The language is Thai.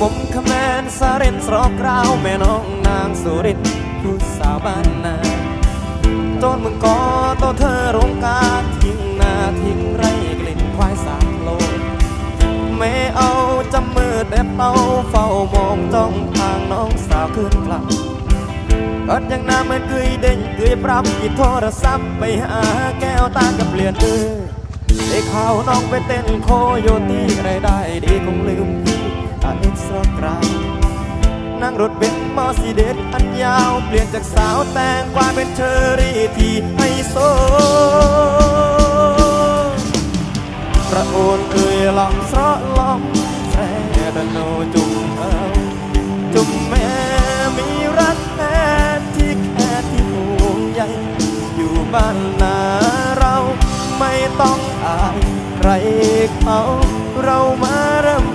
มุมขแมนสาเรนสรอกราวแม่น้องนางสุรินผู้สาวบ้านนาโจนมึงกอโตเธอรงกาทิ้งนาทิ้งไรกลิ่นควายสาโลไม่เอาจำมือแต่เป้าเฝ้ามองจ้องทางน้องสาวขึ้นกลับก็ยังน้ำเมือนกุยเด้งกุยปรับหยิบโทรศัพท์ไปหาแก้วตากับเปลี่ยนเออได้ข่าวน้องไปเต้นโคโยตี้ใคร นั่งรถเบนซ์มอสีเดสอันยาวเปลี่ยนจากสาวแตงกวาเป็นเชอรี่ที่ไฮโซประโอนเอ่ยลองสระลองแซ่ดโนจุ่มเอ้าจุ่มแม่มีรักแท้ที่แค่ที่ห่วงใยอยู่บ้านนาเราไม่ต้องอายใครเขาเรามาเรื่